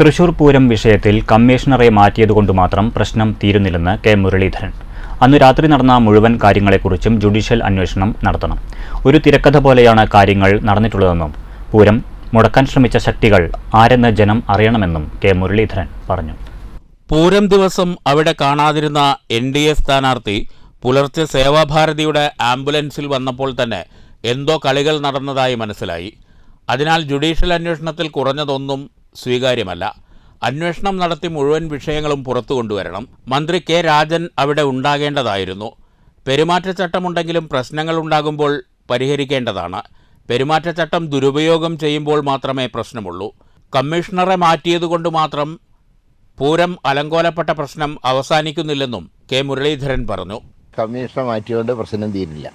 തൃശൂർ പൂരം വിഷയത്തിൽ കമ്മീഷണറെ മാറ്റിയതുകൊണ്ട് മാത്രം പ്രശ്നം തീരുന്നില്ലെന്ന് കെ മുരളീധരൻ. അന്ന് രാത്രി നടന്ന മുഴുവൻ കാര്യങ്ങളെക്കുറിച്ചും ജുഡീഷ്യൽ അന്വേഷണം നടത്തണം. ഒരു തിരക്കഥ പോലെയാണ് കാര്യങ്ങൾ നടന്നിട്ടുള്ളതെന്നും പൂരം മുടക്കാൻ ശ്രമിച്ച ശക്തികൾ ആരെന്ന് ജനം അറിയണമെന്നും കെ മുരളീധരൻ പറഞ്ഞു. പൂരം ദിവസം അവിടെ കാണാതിരുന്ന എൻ ഡി എ സ്ഥാനാർത്ഥി പുലർച്ചെ സേവാഭാരതിയുടെ ആംബുലൻസിൽ വന്നപ്പോൾ തന്നെ എന്തോ കളികൾ നടന്നതായി മനസ്സിലായി. അതിനാൽ ജുഡീഷ്യൽ അന്വേഷണത്തിൽ കുറഞ്ഞതൊന്നും സ്വീകാര്യമല്ല. അന്വേഷണം നടത്തി മുഴുവൻ വിഷയങ്ങളും പുറത്തു കൊണ്ടുവരണം. മന്ത്രി കെ രാജൻ അവിടെ ഉണ്ടാകേണ്ടതായിരുന്നു. പെരുമാറ്റച്ചട്ടമുണ്ടെങ്കിലും പ്രശ്നങ്ങൾ ഉണ്ടാകുമ്പോൾ പരിഹരിക്കേണ്ടതാണ്. പെരുമാറ്റച്ചട്ടം ദുരുപയോഗം ചെയ്യുമ്പോൾ മാത്രമേ പ്രശ്നമുള്ളൂ. കമ്മീഷണറെ മാറ്റിയതുകൊണ്ട് മാത്രം പൂരം അലങ്കോലപ്പെട്ട പ്രശ്നം അവസാനിക്കുന്നില്ലെന്നും കെ മുരളീധരൻ പറഞ്ഞു. കമ്മീഷണർ മാറ്റിയോണ്ട് പ്രശ്നം തീരില്ല.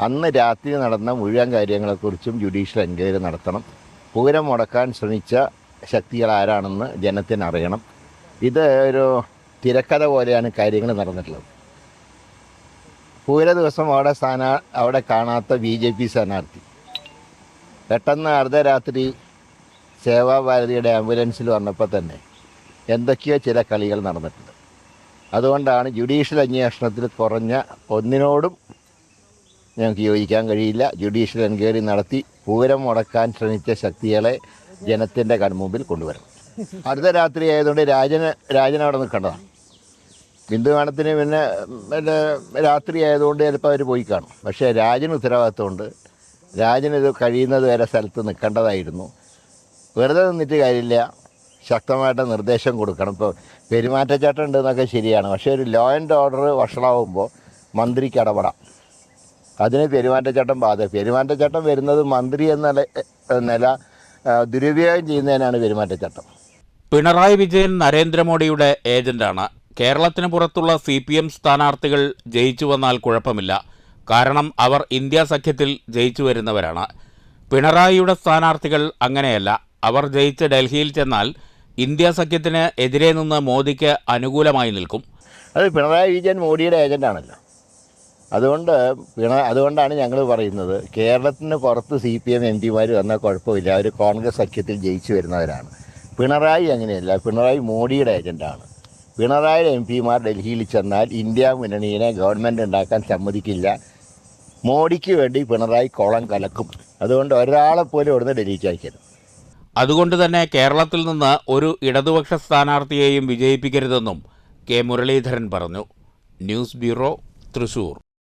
അന്ന് രാത്രി നടന്ന മുഴുവൻ കാര്യങ്ങളെക്കുറിച്ചും ജുഡീഷ്യൽ എൻക്വയറി നടത്തണം. പൂരം മുടക്കാൻ ശ്രമിച്ച ശക്തികൾ ആരാണെന്ന് ജനത്തിന് അറിയണം ഇത് ഒരു തിരക്കഥ പോലെയാണ് കാര്യങ്ങൾ നടന്നിട്ടുള്ളത്. പൂര ദിവസം അവിടെ സ്ഥാനാ അവിടെ കാണാത്ത ബി ജെ പി സ്ഥാനാർത്ഥി. പെട്ടെന്ന് അർദ്ധരാത്രി സേവാഭാരതിയുടെ ആംബുലൻസിൽ വന്നപ്പോൾ തന്നെ എന്തൊക്കെയോ ചില കളികൾ നടന്നിട്ടുണ്ട്. അതുകൊണ്ടാണ് ജുഡീഷ്യൽ അന്വേഷണത്തിൽ കുറഞ്ഞ ഒന്നിനോടും ഞങ്ങൾക്ക് യോജിക്കാൻ കഴിയില്ല. ജുഡീഷ്യൽ എൻക്വയറി നടത്തി പൂരം മുടക്കാൻ ശ്രമിച്ച ശക്തികളെ ജനത്തിന്റെ കൺമുമ്പിൽ കൊണ്ടുവരണം. അടുത്ത രാത്രി ആയതുകൊണ്ട് രാജന് രാജൻ അവിടെ നിൽക്കേണ്ടതാണ്. ബിന്ദുവാണത്തിന് പിന്നെ പിന്നെ രാത്രി ആയതുകൊണ്ട് ചിലപ്പോൾ അവർ പോയി കാണും. പക്ഷേ രാജന് ഉത്തരവാദിത്വമുണ്ട്. രാജന് ഇത് കഴിയുന്നത് വരെ സ്ഥലത്ത് നിൽക്കേണ്ടതായിരുന്നു. വെറുതെ നിന്നിട്ട് കാര്യമില്ല. ശക്തമായിട്ട് നിർദ്ദേശം കൊടുക്കണം. ഇപ്പോൾ പെരുമാറ്റച്ചട്ടം ഉണ്ടെന്നൊക്കെ ശരിയാണ്. പക്ഷേ ഒരു ലോ ആൻഡ് ഓർഡർ വഷളാവുമ്പോൾ മന്ത്രിക്ക് ഇടപെടാം. അതിന് പെരുമാറ്റച്ചട്ടം ബാധ. പെരുമാറ്റച്ചട്ടം വരുന്നത് മന്ത്രി എന്ന നില ദുരുപയോഗം ചെയ്യുന്നതിനാണ് പെരുമാറ്റച്ചട്ടം. പിണറായി വിജയൻ നരേന്ദ്രമോദിയുടെ ഏജന്റാണ്. കേരളത്തിന് പുറത്തുള്ള സി പി എം സ്ഥാനാർത്ഥികൾ ജയിച്ചു വന്നാൽ കുഴപ്പമില്ല. കാരണം അവർ ഇന്ത്യ സഖ്യത്തിൽ ജയിച്ചു വരുന്നവരാണ്. പിണറായിയുടെ സ്ഥാനാർത്ഥികൾ അങ്ങനെയല്ല. അവർ ജയിച്ച് ഡൽഹിയിൽ ചെന്നാൽ ഇന്ത്യ സഖ്യത്തിന് എതിരെ നിന്ന് മോദിക്ക് അനുകൂലമായി നിൽക്കും. അത് പിണറായി വിജയൻ മോഡിയുടെ ഏജന്റാണല്ലോ അതുകൊണ്ട് പിണ അതുകൊണ്ടാണ് ഞങ്ങൾ പറയുന്നത് കേരളത്തിന് പുറത്ത് സി പി എം എം പിമാർ വന്നാൽ കുഴപ്പമില്ല. അവർ കോൺഗ്രസ് സഖ്യത്തിൽ ജയിച്ചു വരുന്നവരാണ്. പിണറായി അങ്ങനെയല്ല. പിണറായി മോഡിയുടെ ഏജന്റാണ് പിണറായി എം പിമാർ ഡൽഹിയിൽ ചെന്നാൽ ഇന്ത്യ മുന്നണിയെ ഗവൺമെന്റ് ഉണ്ടാക്കാൻ സമ്മതിക്കില്ല. മോഡിക്ക് വേണ്ടി പിണറായി കോളം കലക്കും. അതുകൊണ്ട് ഒരാളെ പോലും ഇവിടുന്ന് ഡൽഹിക്ക് അയക്കരുത്. അതുകൊണ്ട് തന്നെ കേരളത്തിൽ നിന്ന് ഒരു ഇടതുപക്ഷ സ്ഥാനാർത്ഥിയെയും വിജയിപ്പിക്കരുതെന്നും കെ മുരളീധരൻ പറഞ്ഞു. News bureau Thrissur.